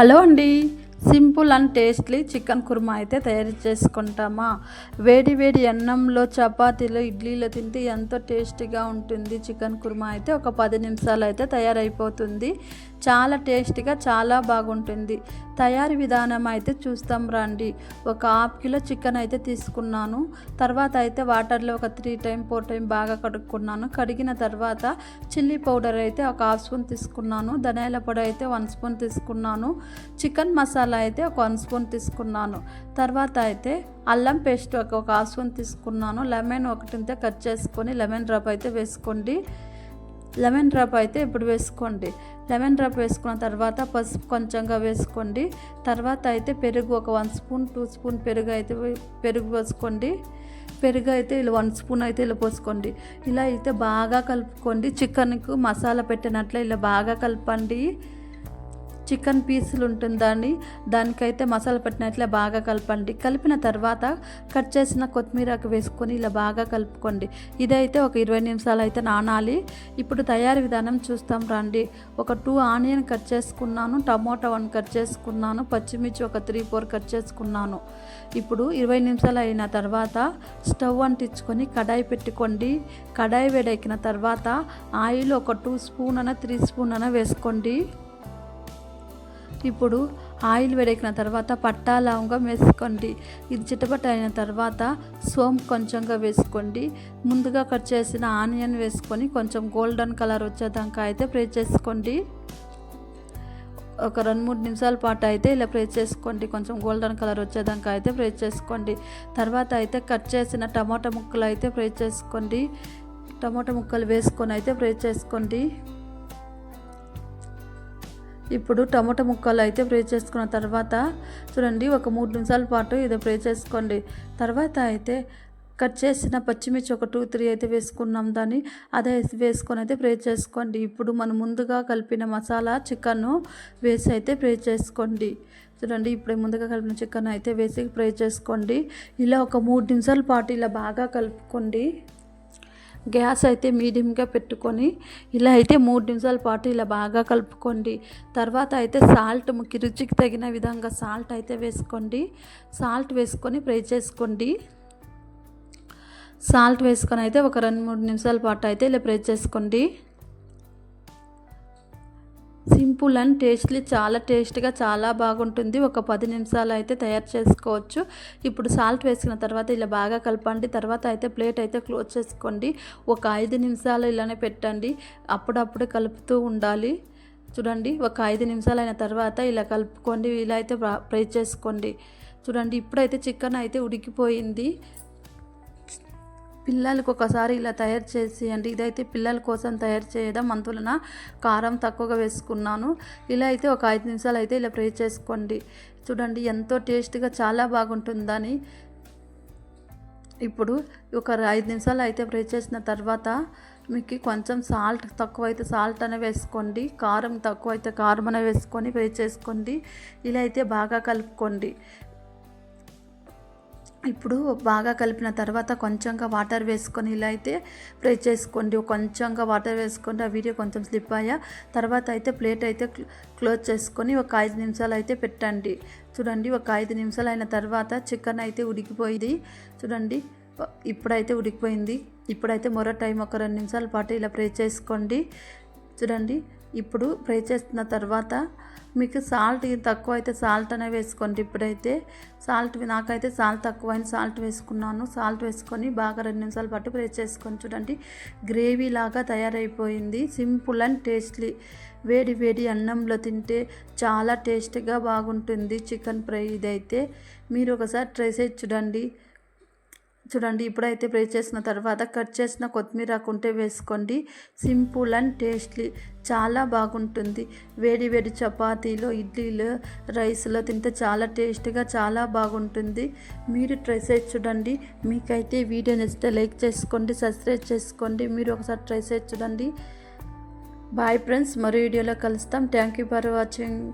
Hello అండి. Simple and tasty chicken kurma అయితే తయారు చేసుకుంటామా? వేడి వేడి అన్నంలో చపాతీలో ఇడ్లీలో తింటే ఎంతో టేస్టీగా ఉంటుంది. చికెన్ కుర్మా అయితే ఒక పది నిమిషాలు అయితే తయారైపోతుంది. చాలా టేస్టీగా చాలా బాగుంటుంది. తయారీ విధానం అయితే చూస్తాం రండి. ఒక హాఫ్ కిలో చికెన్ అయితే తీసుకున్నాను. తర్వాత అయితే వాటర్లో ఒక త్రీ టైం ఫోర్ టైం బాగా కడుక్కున్నాను. కడిగిన తర్వాత చిల్లీ పౌడర్ అయితే ఒక హాఫ్ స్పూన్ తీసుకున్నాను. ధనియాల పొడి అయితే వన్ స్పూన్ తీసుకున్నాను. చికెన్ మసాలా అయితే ఒక వన్ స్పూన్ తీసుకున్నాను. తర్వాత అయితే అల్లం పేస్ట్ ఒక ఒక హాఫ్ స్పూన్ తీసుకున్నాను. లెమన్ ఒకటింతే కట్ చేసుకొని లెమన్ డ్రాప్ అయితే వేసుకోండి. లెమన్ డ్రాప్ అయితే ఇప్పుడు వేసుకోండి. లెమన్ డ్రాప్ వేసుకున్న తర్వాత పసుపు కొంచెంగా వేసుకోండి. తర్వాత అయితే పెరుగు ఒక వన్ స్పూన్ టూ స్పూన్ పెరుగు అయితే పెరుగు పోసుకోండి. పెరుగు అయితే ఇలా వన్ స్పూన్ అయితే ఇలా పోసుకోండి. ఇలా అయితే బాగా కలుపుకోండి. చికెన్కు మసాలా పెట్టినట్లే ఇలా బాగా కలపండి. చికెన్ పీసులు ఉంటుందని దానికైతే మసాలా పెట్టినట్లే బాగా కలపండి. కలిపిన తర్వాత కట్ చేసిన కొత్తిమీరకు వేసుకొని ఇలా బాగా కలుపుకోండి. ఇదైతే ఒక ఇరవై నిమిషాలు అయితే నానాలి. ఇప్పుడు తయారీ విధానం చూస్తాం రండి. ఒక టూ ఆనియన్ కట్ చేసుకున్నాను టమోటా వన్ కట్ చేసుకున్నాను పచ్చిమిర్చి ఒక త్రీ ఫోర్ కట్ చేసుకున్నాను. ఇప్పుడు ఇరవై నిమిషాలు అయిన తర్వాత స్టవ్ అంటించుకొని కడాయి పెట్టుకోండి. కడాయి వేడెక్కిన తర్వాత ఆయిల్ ఒక టూ స్పూన్ అన త్రీ స్పూన్ అన వేసుకోండి. ఇప్పుడు ఆయిల్ వేడెక్కిన తర్వాత పట్టా లవంగం వేసుకోండి. ఇది చిటపట అయిన తర్వాత సోంపు కొంచెంగా వేసుకోండి. ముందుగా కట్ చేసిన ఆనియన్ వేసుకొని కొంచెం గోల్డెన్ కలర్ వచ్చేదాకా అయితే ఫ్రై చేసుకోండి. ఒక రెండు మూడు నిమిషాల పాటు అయితే ఇలా ఫ్రై చేసుకోండి. కొంచెం గోల్డెన్ కలర్ వచ్చేదాకా అయితే ఫ్రై చేసుకోండి. తర్వాత అయితే కట్ చేసిన టమాటా ముక్కలు అయితే ఫ్రై చేసుకోండి. టమాటా ముక్కలు వేసుకొని అయితే ఫ్రై చేసుకోండి. ఇప్పుడు టమాటా ముక్కలు అయితే ఫ్రై చేసుకున్న తర్వాత చూడండి ఒక మూడు నిమిషాల పాటు ఇది ఫ్రై చేసుకోండి. తర్వాత అయితే కట్ చేసిన పచ్చిమిర్చి ఒక టూ త్రీ అయితే వేసుకున్నాం దాన్ని. అదే వేసుకొని అయితే ఫ్రై చేసుకోండి. ఇప్పుడు మనం ముందుగా కలిపిన మసాలా చికెన్ వేసి అయితే ఫ్రై చేసుకోండి. చూడండి ఇప్పుడు ముందుగా కలిపిన చికెన్ అయితే వేసి ఫ్రై చేసుకోండి. ఇలా ఒక మూడు నిమిషాల పాటు ఇలా బాగా కలుపుకోండి. గ్యాస్ అయితే మీడియంగా పెట్టుకొని ఇలా అయితే మూడు నిమిషాల పాటు ఇలా బాగా కలుపుకోండి. తర్వాత అయితే సాల్ట్ ముక్కి రుచికి తగిన విధంగా సాల్ట్ అయితే వేసుకోండి. సాల్ట్ వేసుకొని ఫ్రై చేసుకోండి. సాల్ట్ వేసుకొని అయితే ఒక రెండు మూడు నిమిషాల పాటు అయితే ఇలా ఫ్రై చేసుకోండి. సింపుల్ అండ్ టేస్ట్లీ చాలా టేస్ట్గా చాలా బాగుంటుంది. ఒక పది నిమిషాలు అయితే తయారు చేసుకోవచ్చు. ఇప్పుడు సాల్ట్ వేసుకున్న తర్వాత ఇలా బాగా కలపండి. తర్వాత అయితే ప్లేట్ అయితే క్లోజ్ చేసుకోండి. ఒక ఐదు నిమిషాలు ఇలానే పెట్టండి. అప్పుడప్పుడు కలుపుతూ ఉండాలి. చూడండి ఒక ఐదు నిమిషాలు అయిన తర్వాత ఇలా కలుపుకోండి. ఇలా అయితే ఫ్రై చేసుకోండి. చూడండి ఇప్పుడైతే చికెన్ అయితే ఉడికిపోయింది. పిల్లలకు ఒకసారి ఇలా తయారు చేసేయండి ఇదైతే పిల్లల కోసం తయారు చేయడం అందువలన కారం తక్కువగా వేసుకున్నాను. ఇలా అయితే ఒక ఐదు నిమిషాలు అయితే ఇలా ఫ్రై చేసుకోండి. చూడండి ఎంతో టేస్ట్గా చాలా బాగుంటుందని. ఇప్పుడు ఒక ఐదు నిమిషాలు అయితే ఫ్రై చేసిన తర్వాత మీకు కొంచెం సాల్ట్ తక్కువ అయితే సాల్ట్ అనే వేసుకోండి. కారం తక్కువ అయితే కారం అనే వేసుకొని ఫ్రై చేసుకోండి. ఇలా అయితే బాగా కలుపుకోండి. ఇప్పుడు బాగా కలిపిన తర్వాత కొంచెంగా వాటర్ వేసుకొని ఇలా అయితే ఫ్రై చేసుకోండి. కొంచెంగా వాటర్ వేసుకొని ఆ వీడియో కొంచెం స్లిప్ అయ్యా. తర్వాత అయితే ప్లేట్ అయితే క్లోజ్ చేసుకొని ఒక ఐదు నిమిషాలు అయితే పెట్టండి. చూడండి ఒక ఐదు నిమిషాలు అయిన తర్వాత చికెన్ అయితే ఉడికిపోయింది. చూడండి ఇప్పుడైతే ఉడికిపోయింది. ఇప్పుడైతే మరో టైం ఒక రెండు నిమిషాల పాటు ఇలా ఫ్రై చేసుకోండి. చూడండి ఇప్పుడు ఫ్రై చేస్తున్న తర్వాత మీకు సాల్ట్ తక్కువ అయితే సాల్ట్ అనే వేసుకోండి. ఇప్పుడైతే సాల్ట్ నాకైతే సాల్ట్ తక్కువ అయిన సాల్ట్ వేసుకున్నాను. సాల్ట్ వేసుకొని బాగా రెండు నిమిషాల పాటు ఫ్రై చేసుకొని చూడండి. గ్రేవీ లాగా తయారైపోయింది. సింపుల్ అండ్ టేస్ట్లీ వేడి వేడి అన్నంలో తింటే చాలా టేస్ట్గా బాగుంటుంది. చికెన్ ఫ్రై ఇదైతే మీరు ఒకసారి ట్రై చేసి చూడండి. చూడండి ఇప్పుడైతే ఫ్రై చేసిన తర్వాత కట్ చేసిన కొత్తిమీర కుంటే వేసుకోండి. సింపుల్ అండ్ టేస్ట్లీ చాలా బాగుంటుంది. వేడి వేడి చపాతీలో ఇడ్లీలో రైస్లో తింటే చాలా టేస్ట్గా చాలా బాగుంటుంది. మీరు ట్రై చేసి చూడండి. మీకైతే వీడియో నచ్చితే లైక్ చేసుకోండి సబ్స్క్రైబ్ చేసుకోండి. మీరు ఒకసారి ట్రై చేసి చూడండి. బాయ్ ఫ్రెండ్స్ మరో వీడియోలో కలుస్తాం. Thank you for watching.